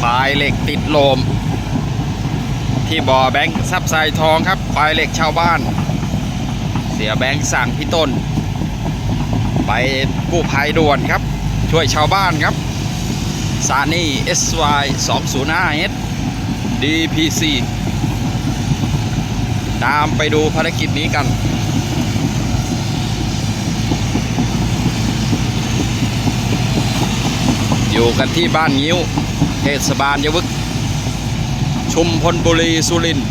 ควายเหล็กติดโลม ที่บ่อแบงค์ซับไซทองครับควายเหล็กชาวบ้าน เสียแบงค์สั่งพี่ต้น ไปกู้ภัยด่วนครับ ช่วยชาวบ้านครับซานี่ SY 205 S DPC ตามไปดูภารกิจนี้กัน อยู่กันที่บ้านงิ้ว เทศบาลยวึก ชุมพลบุรีสุรินทร์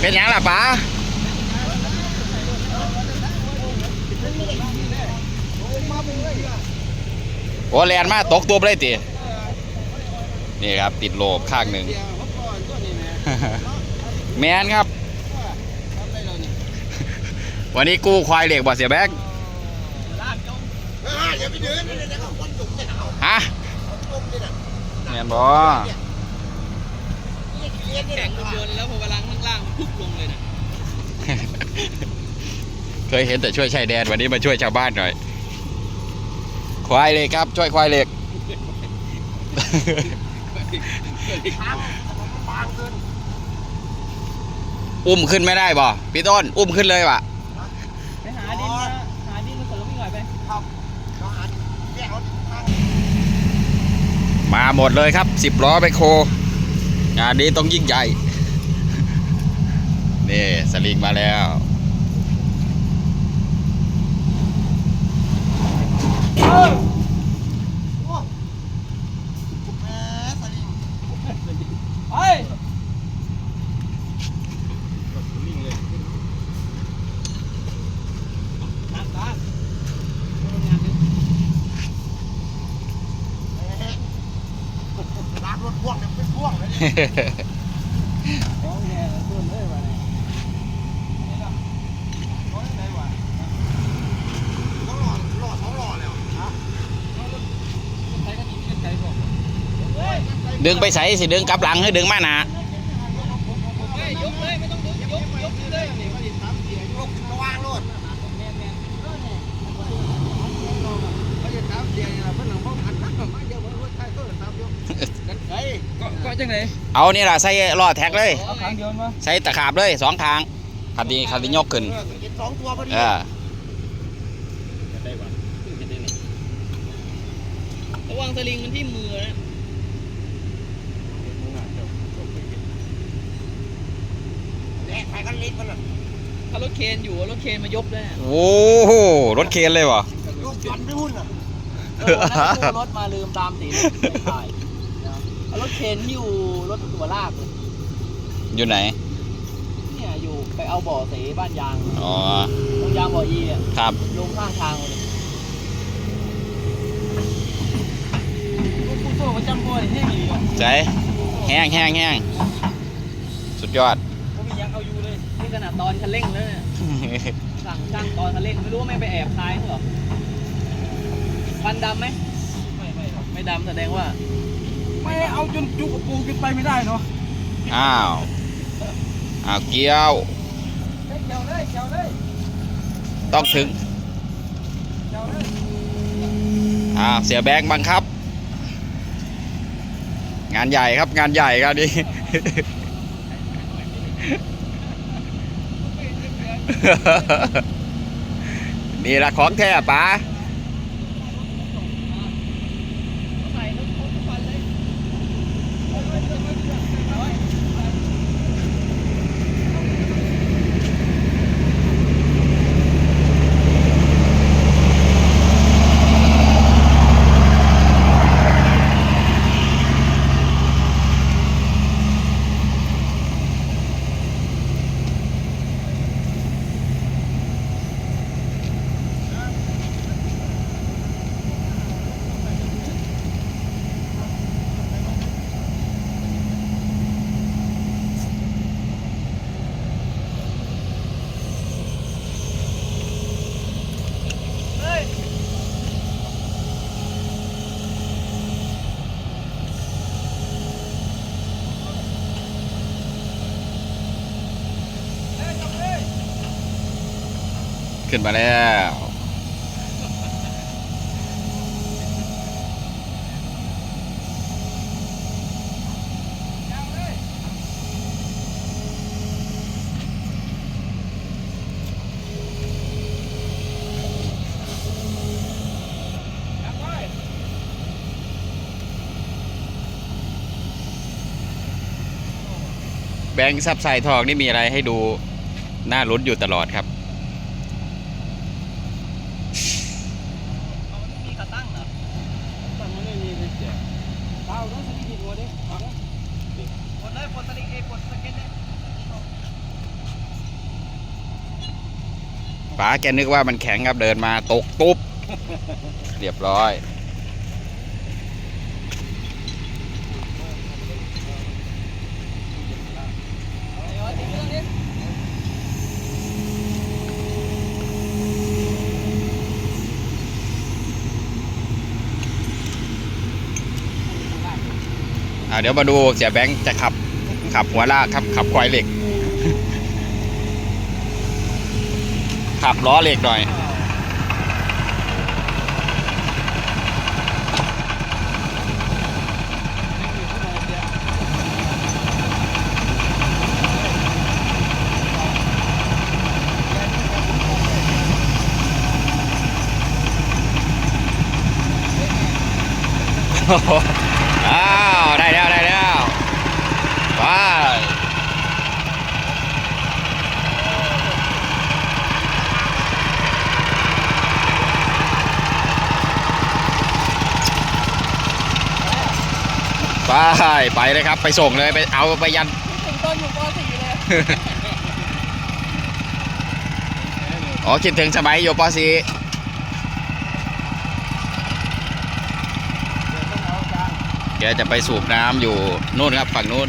เป็นหยังล่ะป๋าโอ้แลนมาตกตัวไปเลยติ นี่ครับ ติดโลบข้างหนึ่งแมนครับ วันนี้กู้ควายเหล็กบ่เสียแบงค์ฮะแมนบ่แข่งรถยนต์แล้วพอเวลาข้างล่างมันพุบลงเลยนะเคยเห็นแต่ช่วยชายแดนวันนี้มาช่วยชาวบ้านหน่อย ควายเหล็กครับ ช่วยควายเหล็ก อุ้มขึ้นไม่ได้บ่พี่ต้น อุ้มขึ้นเลยว่ะไปหาดินมาหาดินมาเสริมอีกหน่อยไปมาหมดเลยครับสิบล้อไปโค งานนี้ต้องยิ่งใหญ่ นี่สลิงมาแล้วไปนักการงานนี้ ลากรถพ่วงเนี่ยเป็นพ่วงเลยเนี่ย ของแกต้นเลยว่ะเนี่ยนี่ก็ของไหนวะ ต้องรอรอสองรอเลยเหรอฮะ ใช้กันอีกกันไกลกว่าเฮ้ย ดึงไปใส่สิดึงกลับหลังให้ดึงมาหนา เฮ้ยยกเลยไม่ต้องดึงยกยกเลยนี่ก็ดิสามเสียง ลกระวางรถ แม่นแม่น เขาจะตามเสียงเนี่ยเพื่อนหลังบ้องหันหลังมาเยอะเหมือนรถไทยก็ตามอยู่กันไกล ก็ก็จังไหน เอานี่ล่ะใส่ล้อแท็กเลย เอาทางเดียวมาใส่ตะขาบเลยสองทางคันนี้คันนี้ยกขึ้นเออกินสองตัวพอดีเออระวังสลิงมันที่มือนะแหละไปกันลิ้นมันน่ะถ้ารถเคนอยู่รถเคนมายกได้โอ้โหรถเคนเลยวะลูกฟันไปหุ่นน่ะเออวันนั้นตู้รถมาลืมตามสีไม่ถ่ายนะเอา รถเคนที่อยู่รถตัวลากเลยอยู่ไหน เนี่ยอยู่ไปเอาบ่อเสบ้านยางอ๋อตรงยางบ่อยีอะครับ ลงข้างทางเลยลูกผู้โซ่ประจำบ่อนี่แห้งอีกอะใจแห้งแห้งแห้งสุดยอดผมมียังเอาอยู่เลยนี่ขนาดตอนคันเร่งแล้วเนี่ยสั่งช่างตอนคันเร่งไม่รู้ว่าไม่ไปแอบคายเขาเหรอฟันดำไหมไม่ไม่ไม่ดำแสดงว่า ไม่เอาจนจุกปูขึ้นไปไม่ได้เนาะอ้าวอ้าวเกี้ยวเกี่ยวเลยเกี่ยวเลยต้องถึงเกี่ยวเลยอ้าวเสียแบงค์บังคับ งานใหญ่ครับงานใหญ่ครับนี่นี่ละของแท้ป๋า ขึ้นมาแล้วแบงค์ซับไซทองนี่มีอะไรให้ดูน่าลุ้นอยู่ตลอดครับ ป๋าแกนึกว่ามันแข็งครับเดินมาตกตุ๊บ เรียบร้อย เอาไว้ทิ้งเครื่องดิ อ่า เดี๋ยวมาดูเสียแบงค์จะขับ ขับหัวลากครับขับควายเหล็ก ขับล้อเหล็กหน่อยอ้าว ได้แล้ว ได้แล้วไป ไปไปเลยครับ ไปส่งเลยไปเอาไปยันถึงต้นอยู่ป .4 เลยอ๋อคิดถึงสมัยอยู่ป .4 แกจะไปสูบน้ำอยู่นู่นครับฝั่งนู้น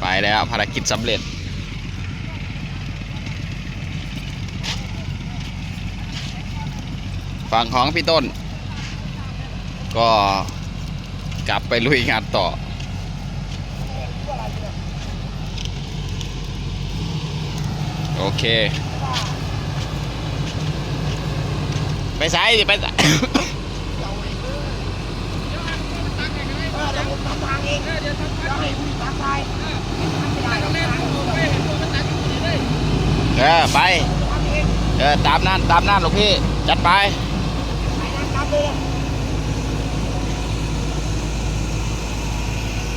ไปแล้วภารกิจสำเร็จ ฝั่งของพี่ต้น ก็กลับไปลุยงานต่อ โอเค ไปซ้ายไปซ้ายเออไป เออ ตามนั่น ตามนั่นหลวงพี่ จัดไป ไ